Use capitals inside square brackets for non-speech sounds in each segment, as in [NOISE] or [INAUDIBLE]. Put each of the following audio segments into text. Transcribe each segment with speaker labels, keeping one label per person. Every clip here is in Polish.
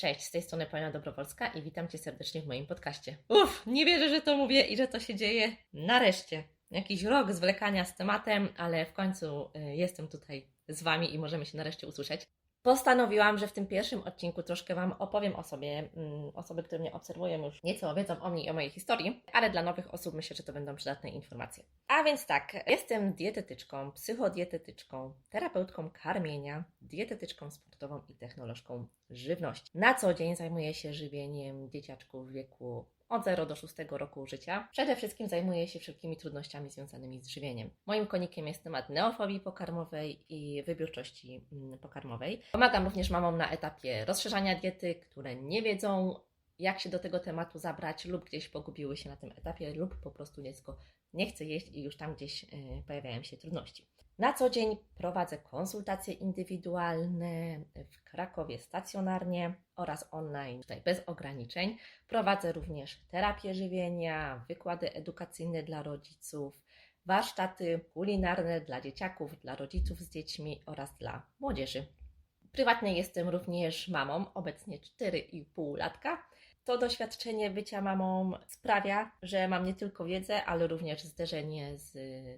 Speaker 1: Cześć, z tej strony Paulina Dobrowolska i witam Cię serdecznie w moim podcaście. Uff, nie wierzę, że to mówię i że to się dzieje. Nareszcie. Jakiś rok zwlekania z tematem, ale w końcu y, jestem tutaj z Wami i możemy się nareszcie usłyszeć. Postanowiłam, że w tym pierwszym odcinku troszkę Wam opowiem o sobie. Mm, Osoby, które mnie obserwują już nieco wiedzą o mnie i o mojej historii, ale dla nowych osób myślę, że to będą przydatne informacje. A więc tak, jestem dietetyczką, psychodietetyczką, terapeutką karmienia, dietetyczką sportową i technolożką żywności. Na co dzień zajmuję się żywieniem dzieciaczków w wieku od 0 do 6 roku życia. Przede wszystkim zajmuję się wszelkimi trudnościami związanymi z żywieniem. Moim konikiem jest temat neofobii pokarmowej i wybiórczości mm, pokarmowej. Pomagam również mamom na etapie rozszerzania diety, które nie wiedzą, jak się do tego tematu zabrać, lub gdzieś pogubiły się na tym etapie, lub po prostu dziecko nie chce jeść i już tam gdzieś y, pojawiają się trudności. Na co dzień prowadzę konsultacje indywidualne w Krakowie stacjonarnie oraz online, tutaj bez ograniczeń. Prowadzę również terapię żywienia, wykłady edukacyjne dla rodziców, warsztaty kulinarne dla dzieciaków, dla rodziców z dziećmi oraz dla młodzieży. Prywatnie jestem również mamą, obecnie 4,5 latka. To doświadczenie bycia mamą sprawia, że mam nie tylko wiedzę, ale również zderzenie z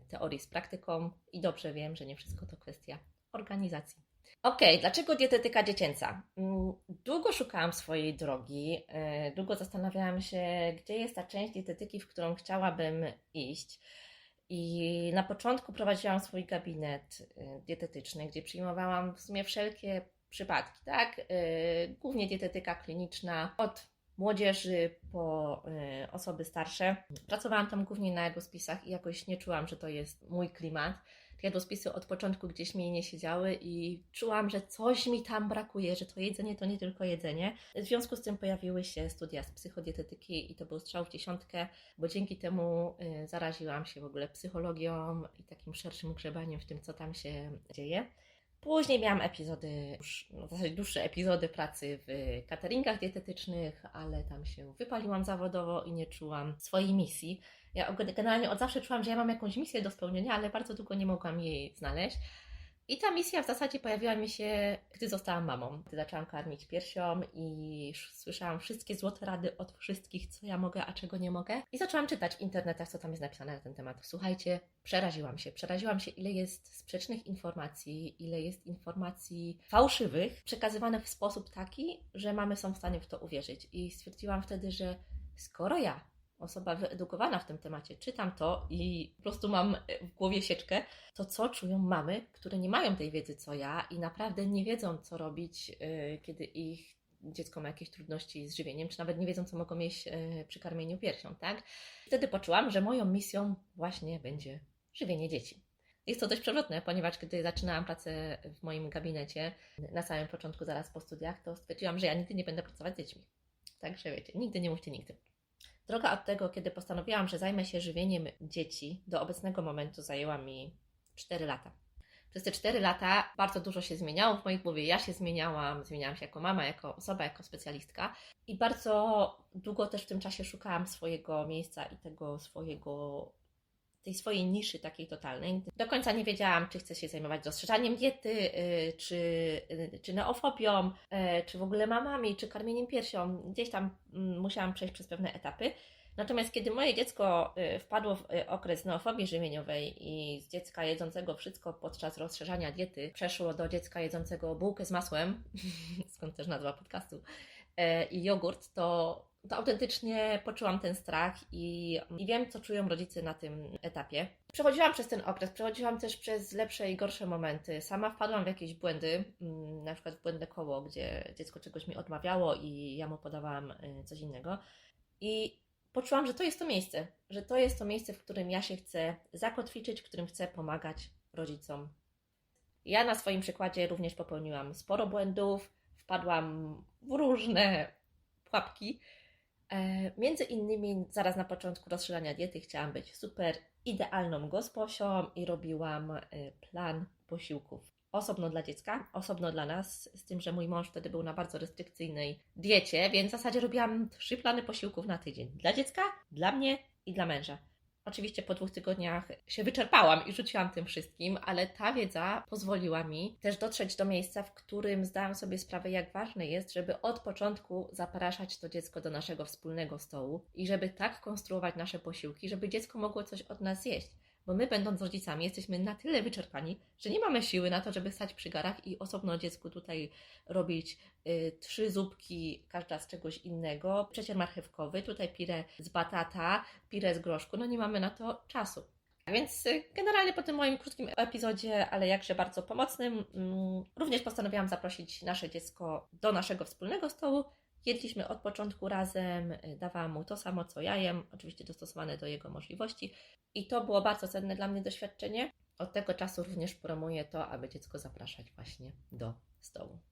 Speaker 1: teorii z praktyką i dobrze wiem, że nie wszystko to kwestia organizacji. Okej, dlaczego dietetyka dziecięca? Mm, Długo szukałam swojej drogi, e, długo zastanawiałam się, gdzie jest ta część dietetyki, w którą chciałabym iść. I na początku prowadziłam swój gabinet e, dietetyczny, gdzie przyjmowałam w sumie wszelkie przypadki, tak? Głównie dietetyka kliniczna, od młodzieży po y, osoby starsze. Pracowałam tam głównie na jadłospisach i jakoś nie czułam, że to jest mój klimat. Te jadłospisy od początku gdzieś mi nie siedziały i czułam, że coś mi tam brakuje, że to jedzenie to nie tylko jedzenie. W związku z tym pojawiły się studia z psychodietetyki i to był strzał w dziesiątkę, bo dzięki temu y, zaraziłam się w ogóle psychologią i takim szerszym grzebaniem w tym, co tam się dzieje. Później miałam epizody, już, no w zasadzie dłuższe epizody pracy w cateringach dietetycznych, ale tam się wypaliłam zawodowo i nie czułam swojej misji. Ja generalnie od zawsze czułam, że ja mam jakąś misję do spełnienia, ale bardzo długo nie mogłam jej znaleźć. I ta misja w zasadzie pojawiła mi się, gdy zostałam mamą. Gdy zaczęłam karmić piersią i sz- słyszałam wszystkie złote rady od wszystkich, co ja mogę, a czego nie mogę. I zaczęłam czytać w internetach, co tam jest napisane na ten temat. Słuchajcie, przeraziłam się. Przeraziłam się, ile jest sprzecznych informacji, ile jest informacji fałszywych, przekazywanych w sposób taki, że mamy są w stanie w to uwierzyć. I stwierdziłam wtedy, że skoro ja osoba wyedukowana w tym temacie, czytam to i po prostu mam w głowie sieczkę, to co czują mamy, które nie mają tej wiedzy co ja i naprawdę nie wiedzą, co robić, yy, kiedy ich dziecko ma jakieś trudności z żywieniem, czy nawet nie wiedzą, co mogą mieć yy, przy karmieniu piersią, tak? Wtedy poczułam, że moją misją właśnie będzie żywienie dzieci. Jest to dość przewrotne, ponieważ kiedy zaczynałam pracę w moim gabinecie na samym początku, zaraz po studiach, to stwierdziłam, że ja nigdy nie będę pracować z dziećmi. Także wiecie, nigdy nie mówcie nigdy. Droga od tego, kiedy postanowiłam, że zajmę się żywieniem dzieci, do obecnego momentu zajęła mi 4 lata. Przez te 4 lata bardzo dużo się zmieniało w mojej głowie. Ja się zmieniałam, zmieniałam się jako mama, jako osoba, jako specjalistka i bardzo długo też w tym czasie szukałam swojego miejsca i tego swojego tej swojej niszy takiej totalnej. Do końca nie wiedziałam, czy chcę się zajmować rozszerzaniem diety, yy, czy, yy, czy neofobią, yy, czy w ogóle mamami, czy karmieniem piersią. Gdzieś tam mm, musiałam przejść przez pewne etapy. Natomiast kiedy moje dziecko y, wpadło w y, okres neofobii żywieniowej i z dziecka jedzącego wszystko podczas rozszerzania diety przeszło do dziecka jedzącego bułkę z masłem, [LAUGHS] skąd też nazwa podcastu, y, i jogurt, to to autentycznie poczułam ten strach i, i wiem, co czują rodzice na tym etapie. Przechodziłam przez ten okres, przechodziłam też przez lepsze i gorsze momenty. Sama wpadłam w jakieś błędy, mm, na przykład w błędne koło, gdzie dziecko czegoś mi odmawiało i ja mu podawałam y, coś innego. I poczułam, że to jest to miejsce, że to jest to miejsce, w którym ja się chcę zakotwiczyć, w którym chcę pomagać rodzicom. Ja na swoim przykładzie również popełniłam sporo błędów, wpadłam w różne pułapki. E, Między innymi zaraz na początku rozszerzania diety chciałam być super idealną gosposią i robiłam e, plan posiłków. Osobno dla dziecka, osobno dla nas, z tym, że mój mąż wtedy był na bardzo restrykcyjnej diecie, więc w zasadzie robiłam trzy plany posiłków na tydzień. Dla dziecka, dla mnie i dla męża. Oczywiście po dwóch tygodniach się wyczerpałam i rzuciłam tym wszystkim, ale ta wiedza pozwoliła mi też dotrzeć do miejsca, w którym zdałam sobie sprawę, jak ważne jest, żeby od początku zapraszać to dziecko do naszego wspólnego stołu i żeby tak konstruować nasze posiłki, żeby dziecko mogło coś od nas zjeść. Bo my, będąc rodzicami, jesteśmy na tyle wyczerpani, że nie mamy siły na to, żeby stać przy garach i osobno dziecku tutaj robić y, trzy zupki, każda z czegoś innego, przecier marchewkowy, tutaj pire z batata, pire z groszku. No nie mamy na to czasu. A Więc y, generalnie po tym moim krótkim epizodzie, ale jakże bardzo pomocnym, mm, również postanowiłam zaprosić nasze dziecko do naszego wspólnego stołu. Jedliśmy od początku razem, y, dawałam mu to samo co ja jem, oczywiście dostosowane do jego możliwości. I to było bardzo cenne dla mnie doświadczenie. Od tego czasu również promuję to, aby dziecko zapraszać właśnie do stołu.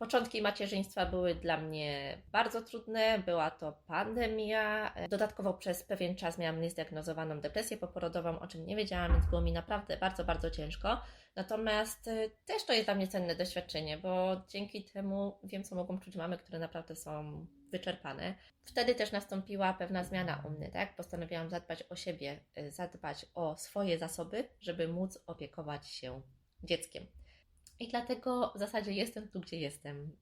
Speaker 1: Początki macierzyństwa były dla mnie bardzo trudne, była to pandemia. Dodatkowo przez pewien czas miałam niezdiagnozowaną depresję poporodową, o czym nie wiedziałam, więc było mi naprawdę bardzo, bardzo ciężko. Natomiast y, też to jest dla mnie cenne doświadczenie, bo dzięki temu wiem, co mogą czuć mamy, które naprawdę są wyczerpane. Wtedy też nastąpiła pewna zmiana u mnie, tak? Postanowiłam zadbać o siebie, y, zadbać o swoje zasoby, żeby móc opiekować się dzieckiem. I dlatego w zasadzie jestem tu, gdzie jestem.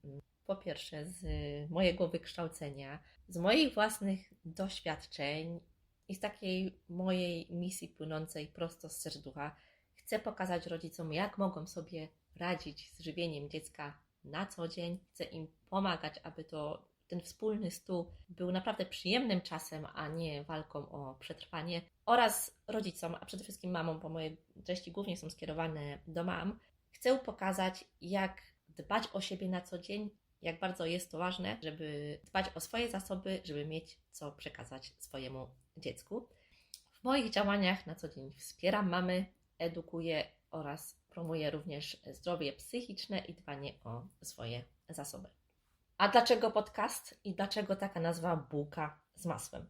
Speaker 1: Po pierwsze, z mojego wykształcenia, z moich własnych doświadczeń i z takiej mojej misji płynącej prosto z serducha. Chcę pokazać rodzicom, jak mogą sobie radzić z żywieniem dziecka na co dzień. Chcę im pomagać, aby to ten wspólny stół był naprawdę przyjemnym czasem, a nie walką o przetrwanie. Oraz rodzicom, a przede wszystkim mamom, bo moje treści głównie są skierowane do mam, chcę pokazać, jak dbać o siebie na co dzień, jak bardzo jest to ważne, żeby dbać o swoje zasoby, żeby mieć co przekazać swojemu dziecku. W moich działaniach na co dzień wspieram mamy, edukuję oraz promuję również zdrowie psychiczne i dbanie o swoje zasoby. A dlaczego podcast i dlaczego taka nazwa bułka z masłem?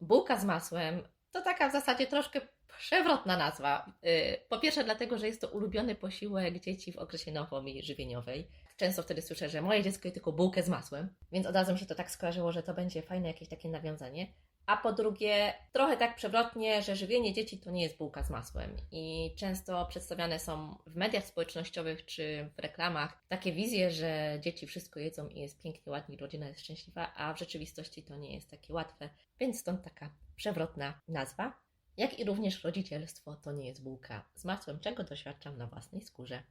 Speaker 1: Bułka z masłem to taka w zasadzie troszkę przewrotna nazwa. Yy, Po pierwsze, dlatego, że jest to ulubiony posiłek dzieci w okresie nowomii żywieniowej. Często wtedy słyszę, że moje dziecko je tylko bułkę z masłem, więc od razu mi się to tak skojarzyło, że to będzie fajne jakieś takie nawiązanie. A po drugie, trochę tak przewrotnie, że żywienie dzieci to nie jest bułka z masłem. I często przedstawiane są w mediach społecznościowych czy w reklamach takie wizje, że dzieci wszystko jedzą i jest pięknie, ładnie, rodzina jest szczęśliwa, a w rzeczywistości to nie jest takie łatwe. Więc stąd taka przewrotna nazwa. Jak i również rodzicielstwo to nie jest bułka z masłem, czego doświadczam na własnej skórze.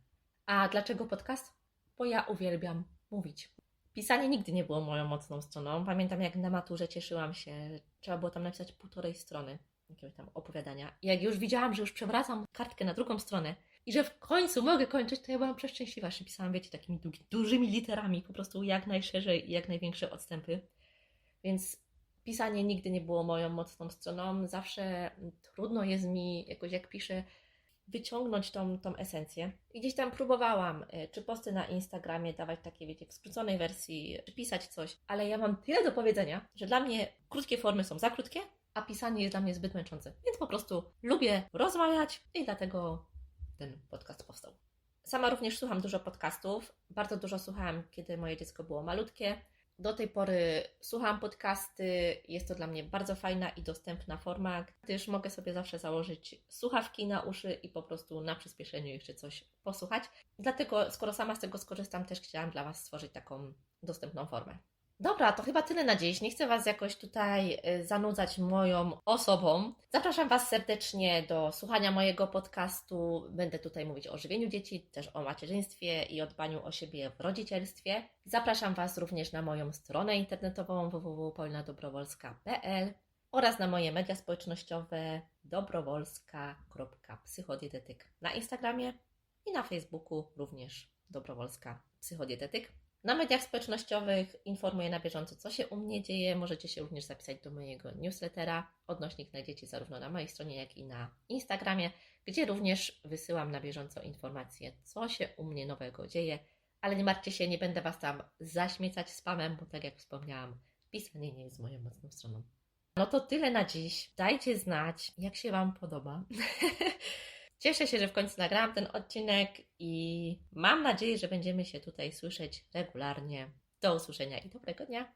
Speaker 1: A dlaczego podcast? Bo ja uwielbiam mówić. Pisanie nigdy nie było moją mocną stroną. Pamiętam, jak na maturze cieszyłam się, trzeba było tam napisać półtorej strony jakiegoś tam opowiadania. I jak już widziałam, że już przewracam kartkę na drugą stronę i że w końcu mogę kończyć, to ja byłam przeszczęśliwa, że pisałam, wiecie, takimi dużymi literami, po prostu jak najszerzej i jak największe odstępy. Więc pisanie nigdy nie było moją mocną stroną. Zawsze trudno jest mi jakoś, jak piszę, wyciągnąć tą, tą esencję. I gdzieś tam próbowałam, y, czy posty na Instagramie dawać takie, wiecie, w skróconej wersji, czy pisać coś, ale ja mam tyle do powiedzenia, że dla mnie krótkie formy są za krótkie, a pisanie jest dla mnie zbyt męczące. Więc po prostu lubię rozmawiać i dlatego ten podcast powstał. Sama również słucham dużo podcastów. Bardzo dużo słuchałam, kiedy moje dziecko było malutkie. Do tej pory słucham podcasty. Jest to dla mnie bardzo fajna i dostępna forma, gdyż mogę sobie zawsze założyć słuchawki na uszy i po prostu na przyspieszeniu jeszcze coś posłuchać. Dlatego, skoro sama z tego skorzystam, też chciałam dla Was stworzyć taką dostępną formę. Dobra, to chyba tyle na dziś. Nie chcę Was jakoś tutaj y, zanudzać moją osobą. Zapraszam Was serdecznie do słuchania mojego podcastu. Będę tutaj mówić o żywieniu dzieci, też o macierzyństwie i o dbaniu o siebie w rodzicielstwie. Zapraszam Was również na moją stronę internetową www.polnadobrowolska.pl oraz na moje media społecznościowe dobrowolska.psychodietetyk na Instagramie i na Facebooku również Dobrowolska Psychodietetyk. Na mediach społecznościowych informuję na bieżąco, co się u mnie dzieje. Możecie się również zapisać do mojego newslettera. Odnośnik znajdziecie zarówno na mojej stronie, jak i na Instagramie, gdzie również wysyłam na bieżąco informacje, co się u mnie nowego dzieje. Ale nie martwcie się, nie będę Was tam zaśmiecać spamem, bo tak jak wspomniałam, pisanie nie jest moją mocną stroną. No to tyle na dziś. Dajcie znać, jak się Wam podoba. [LAUGHS] Cieszę się, że w końcu nagrałam ten odcinek i mam nadzieję, że będziemy się tutaj słyszeć regularnie. Do usłyszenia i dobrego dnia.